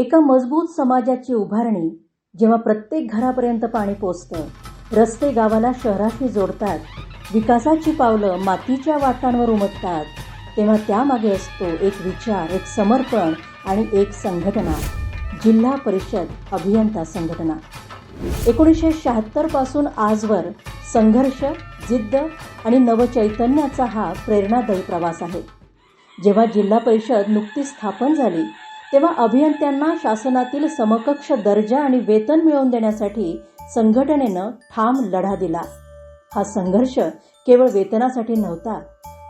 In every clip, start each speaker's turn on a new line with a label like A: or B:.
A: एका मजबूत समाजाची उभारणी जेव्हा प्रत्येक घरापर्यंत पाणी पोचतं रस्ते गावाला शहराशी जोडतात विकासाची पावलं मातीच्या वाटांवर उमटतात तेव्हा त्यामागे असतो एक विचार एक समर्पण आणि एक संघटना जिल्हा परिषद अभियंता संघटना. एकोणीसशे शहात्तरपासून आजवर संघर्ष जिद्द आणि नवचैतन्याचा हा प्रेरणादायी प्रवास आहे. जेव्हा जिल्हा परिषद नुकतीच स्थापन झाली तेव्हा अभियंत्यांना शासनातील समकक्ष दर्जा आणि वेतन मिळवून देण्यासाठी संघटनेनं ठाम लढा दिला. हा संघर्ष केवळ वेतनासाठी नव्हता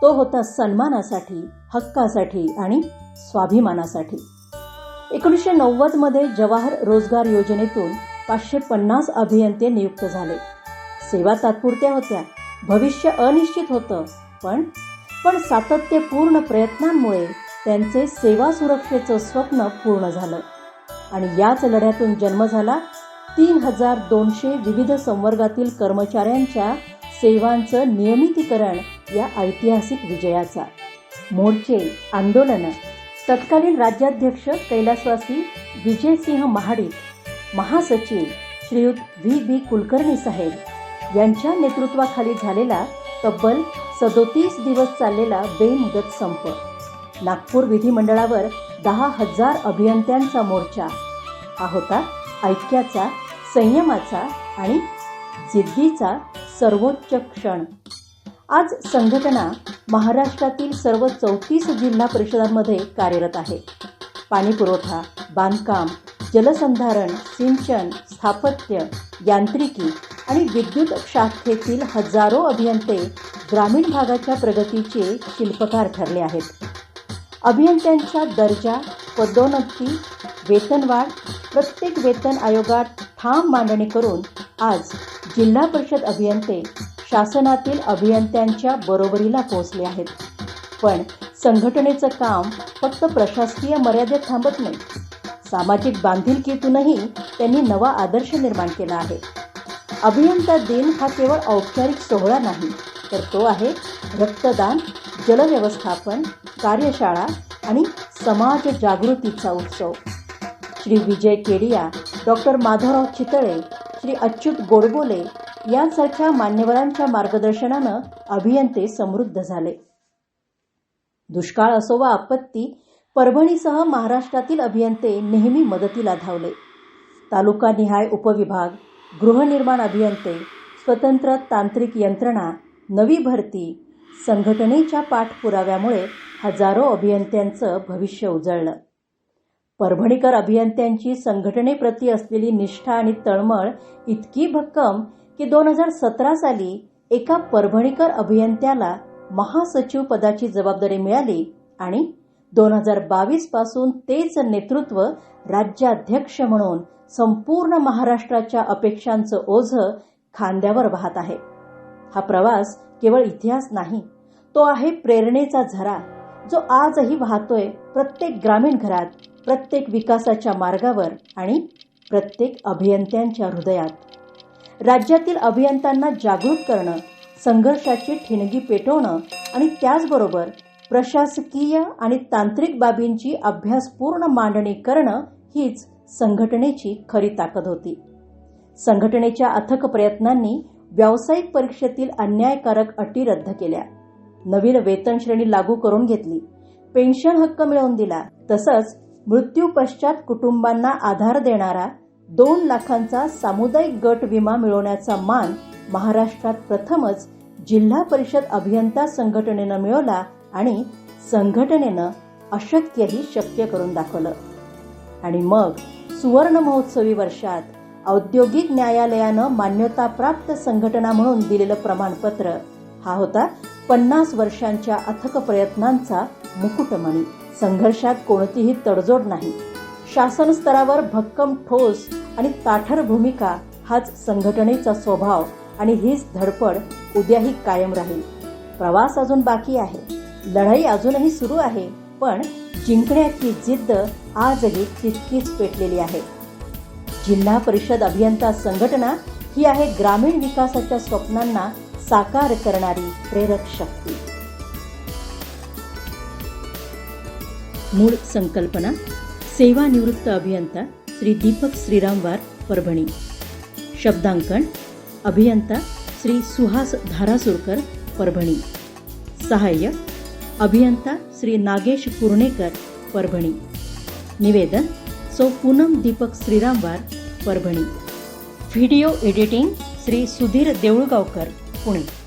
A: तो होता सन्मानासाठी हक्कासाठी आणि स्वाभिमानासाठी. एकोणीसशे नव्वदमध्ये जवाहर रोजगार योजनेतून पाचशे पन्नास अभियंते नियुक्त झाले. सेवा तात्पुरत्या होत्या भविष्य अनिश्चित होतं पण पण सातत्यपूर्ण प्रयत्नांमुळे त्यांचे सेवा सुरक्षेचं स्वप्न पूर्ण झालं. आणि याच लढ्यातून जन्म झाला तीन हजार दोनशे विविध संवर्गातील कर्मचाऱ्यांच्या सेवांचं नियमितीकरण या ऐतिहासिक विजयाचा. मोर्चे आंदोलनं. तत्कालीन राज्याध्यक्ष कैलासवासी विजयसिंह महाडिक महासचिव श्रीयुत व्ही. बी. कुलकर्णी साहेब यांच्या नेतृत्वाखाली झालेला तब्बल सदोतीस दिवस चाललेला बेमुदत संप. नागपूर विधिमंडळावर दहा हजार अभियंत्यांचा मोर्चा. हा होता ऐक्याचा संयमाचा आणि जिद्दीचा सर्वोच्च क्षण. आज संघटना महाराष्ट्रातील सर्व चौतीस जिल्हा परिषदांमध्ये कार्यरत आहे. पाणीपुरवठा बांधकाम जलसंधारण सिंचन स्थापत्य यांत्रिकी आणि विद्युत शाखेतील हजारो अभियंते ग्रामीण भागाच्या प्रगतीचे शिल्पकार ठरले आहेत. अभियंत्यांच्या दर्जा पदोन्नती वेतनवाढ प्रत्येक वेतन आयोगात ठाम मांडणी करून आज जिल्हा परिषद अभियंते शासनातील अभियंत्यांच्या बरोबरीला पोहोचले आहेत. पण संघटनेचं काम फक्त प्रशासकीय मर्यादेत थांबत नाही. सामाजिक बांधिलकीतूनही त्यांनी नवा आदर्श निर्माण केला आहे. अभियंता दिन हा केवळ औपचारिक सोहळा नाही तर तो आहे रक्तदान जलव्यवस्थापन कार्यशाळा आणि समाज जागृतीचा उत्सव. श्री विजय केडिया डॉक्टर माधवराव चितळे श्री अच्युत गोडबोले यांसारख्या मान्यवरांच्या मार्गदर्शनानं अभियंते समृद्ध झाले. दुष्काळ असो वा आपत्ती परभणीसह महाराष्ट्रातील अभियंते नेहमी मदतीला धावले. तालुकानिहाय उपविभाग गृहनिर्माण अभियंते स्वतंत्र तांत्रिक यंत्रणा नवी भरती संघटनेच्या पाठपुराव्यामुळे हजारो अभियंत्यांचं भविष्य उजळलं. परभणीकर अभियंत्यांची संघटनेप्रती असलेली निष्ठा आणि तळमळ इतकी भक्कम की दोन हजार सतरा साली एका परभणीकर अभियंत्याला महासचिव पदाची जबाबदारी मिळाली आणि दोन हजार बावीसपासून तेच नेतृत्व राज्याध्यक्ष म्हणून संपूर्ण महाराष्ट्राच्या अपेक्षांचं ओझं खांद्यावर वाहत आहे. हा प्रवास केवळ इतिहास नाही तो आहे प्रेरणेचा झरा जो आजही वाहतोय प्रत्येक ग्रामीण घरात प्रत्येक विकासाच्या मार्गावर आणि प्रत्येक अभियंत्यांच्या हृदयात. राज्यातील अभियंत्यांना जागृत करणं संघर्षाची ठिणगी पेटवणं आणि त्याचबरोबर प्रशासकीय आणि तांत्रिक बाबींची अभ्यासपूर्ण मांडणी करणं हीच संघटनेची खरी ताकद होती. संघटनेच्या अथक प्रयत्नांनी व्यावसायिक परीक्षेतील अन्यायकारक अटी रद्द केल्या. नवीन वेतन श्रेणी लागू करून घेतली. पेन्शन हक्क मिळवून दिला. तसंच मृत्यू पश्चात कुटुंबांना आधार देणारा दोन लाखांचा सामुदायिक गट विमा मिळवण्याचा मान महाराष्ट्रात प्रथमच जिल्हा परिषद अभियंता संघटनेनं मिळवला आणि संघटनेनं अशक्यही शक्य करून दाखवलं. आणि मग सुवर्ण महोत्सवी वर्षात औद्योगिक न्यायालयानं मान्यताप्राप्त संघटना म्हणून दिलेलं प्रमाणपत्र. हा होता पन्नास वर्षांच्या अथक प्रयत्नांचा मुकुटमणी. संघर्षात कोणतीही तडजोड नाही. शासन स्तरावर भक्कम ठोस आणि ताठर भूमिका हाच संघटनेचा स्वभाव आणि हीच धडपड उद्याही कायम राहील. प्रवास अजून बाकी आहे. लढाई अजूनही सुरू आहे पण जिंकण्याची जिद्द आजही तितकीच पेटलेली आहे. जिल्हा परिषद अभियंता संघटना ही आहे ग्रामीण विकासाच्या स्वप्नांना साकार करणारी प्रेरक शक्ती. मूळ संकल्पना सेवानिवृत्त अभियंता श्री दीपक श्रीरामवार परभणी. शब्दांकन अभियंता श्री सुहास धारासुरकर परभणी. सहाय्य अभियंता श्री नागेश कुर्णेकर परभणी. निवेदन Sau Poonam Deepak Shriramwar Parbhani. Video editing Shri Sudhir Deulgaonkar Pune.